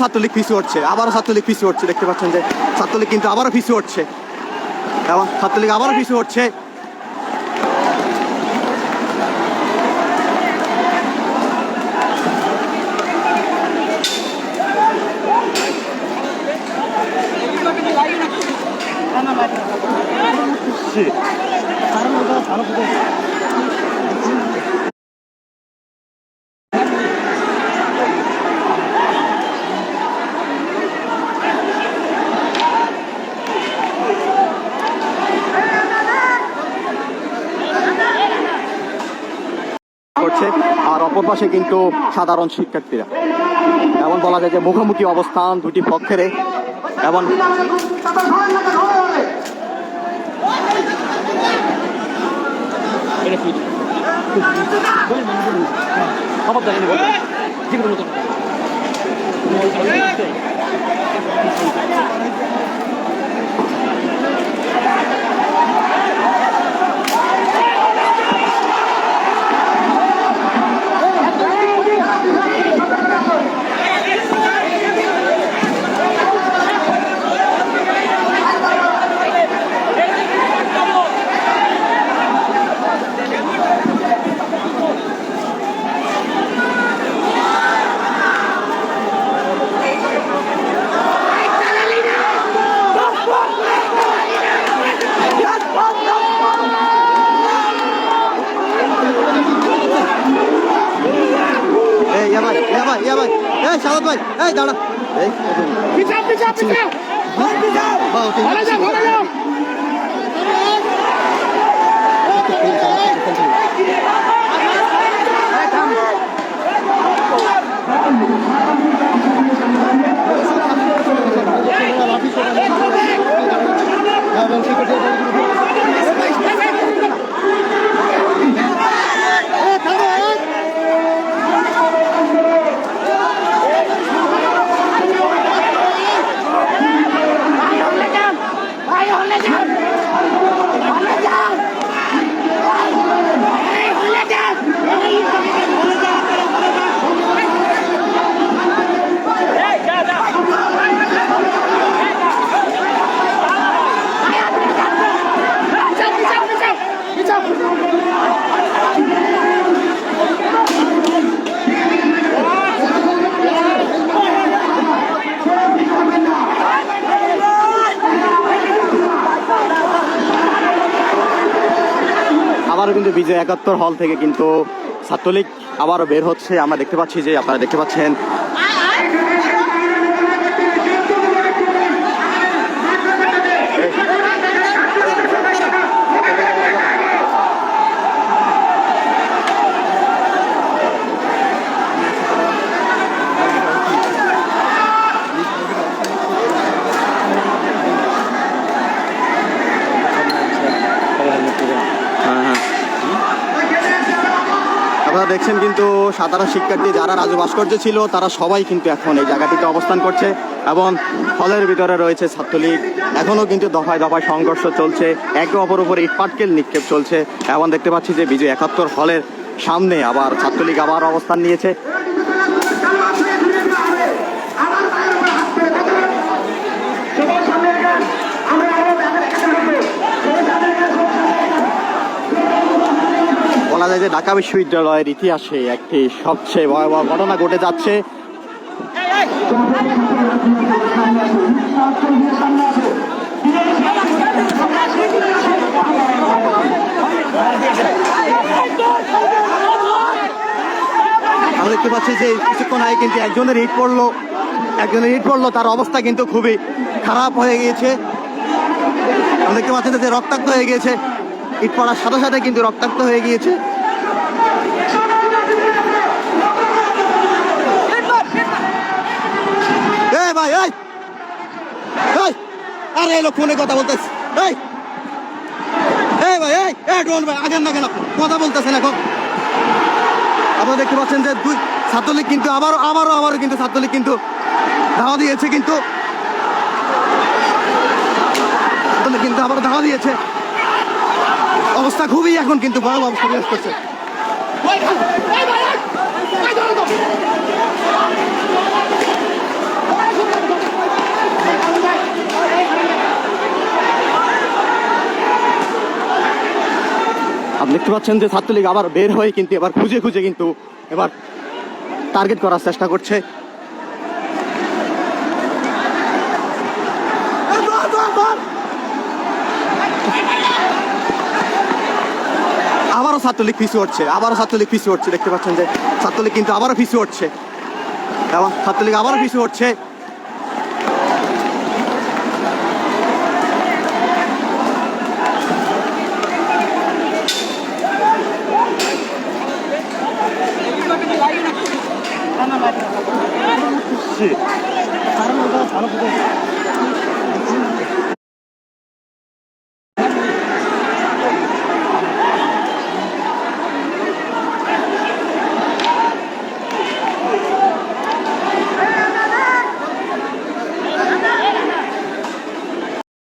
ছাত্রলীগ পিছু হচ্ছে, আবারও ছাত্রলীগ পিছু হচ্ছে, দেখতে পাচ্ছেন যে ছাত্রলীগ কিন্তু আবারও পিছু হচ্ছে। এবং ছাত্রলীগ আবারও পিছু হচ্ছে আর পাশে কিন্তু সাধারণ শিক্ষার্থীরা। এমন বলা যায় যে মুখোমুখি অবস্থান দুটি পক্ষের। এই ইয়া ভাই ইয়া ভাই এই সাদাত ভাই এই দাঁড়া। এই পিছা পিছা পিছা ভাই পিছা ভালো যাও ভালো যাও। ভাই হলে যান হলে যান এই হলে যান এই হলে যান এই যা যা পিছা পিছা পিছা পিছা আবারও কিন্তু বিজয় একাত্তর হল থেকে কিন্তু ছাত্রলীগ আবারও বের হচ্ছে। আমরা দেখতে পাচ্ছি যে আপনারা দেখতে পাচ্ছেন হ্যাঁ হ্যাঁ আপনারা দেখছেন কিন্তু সাতারা শিক্ষার্থী যারা রাজু ভাস্কর্য ছিল, তারা সবাই কিন্তু এখন এই জায়গাটিতে অবস্থান করছে এবং হলের ভিতরে রয়েছে ছাত্রলীগ। এখনও কিন্তু দফায় দফায় সংঘর্ষ চলছে, একে অপর উপরে ইটপাটকেল নিক্ষেপ চলছে। এবং দেখতে পাচ্ছি যে বিজয় একাত্তর হলের সামনে আবার ছাত্রলীগ আবার অবস্থান নিয়েছে। যায় যে ঢাকা বিশ্ববিদ্যালয়ের ইতিহাসে একটি সবচেয়ে ভয়াবহ ঘটনা ঘটে যাচ্ছে। আমরা দেখতে পাচ্ছি যে কিছুক্ষণ আগে কিন্তু একজনের হিট পড়ল, একজনের হিট পড়ল, তার অবস্থা কিন্তু খুবই খারাপ হয়ে গিয়েছে। আমরা দেখতে পাচ্ছি যে রক্তাক্ত হয়ে গিয়েছে ইট পড়ার সাথে সাথে কিন্তু রক্তাক্ত হয়ে গিয়েছে। ভাই, এই। এই, আরে এই ফোনে কথা বলতেছে। এই। এই ভাই, এই এই ডোন ভাই আগের না কেন কথা বলতেছেন এখন। আপনারা দেখতে পাচ্ছেন যে দুই ছাত্রলীগ কিন্তু আবারও আবারও আবারও কিন্তু ছাত্রলীগ কিন্তু ধাওয়া দিয়েছে কিন্তু। কিন্তু আবারও ধাওয়া দিয়েছে। অবস্থা খুবই এখন কিন্তু ভয়াবহ অবস্থা বিরাজ করছে। দেখতে পাচ্ছেন যে ছাত্রলীগ আবার বের হয়ে কিন্তু এবার খুঁজে খুঁজে কিন্তু এবার টার্গেট করার চেষ্টা করছে। আবারও ছাত্রলীগ পিছু হচ্ছে, আবারও ছাত্রলীগ পিছু হচ্ছে, দেখতে পাচ্ছেন যে ছাত্রলীগ কিন্তু আবারও পিছু হচ্ছে। এবং ছাত্রলীগ আবারও পিছু হচ্ছে। 네.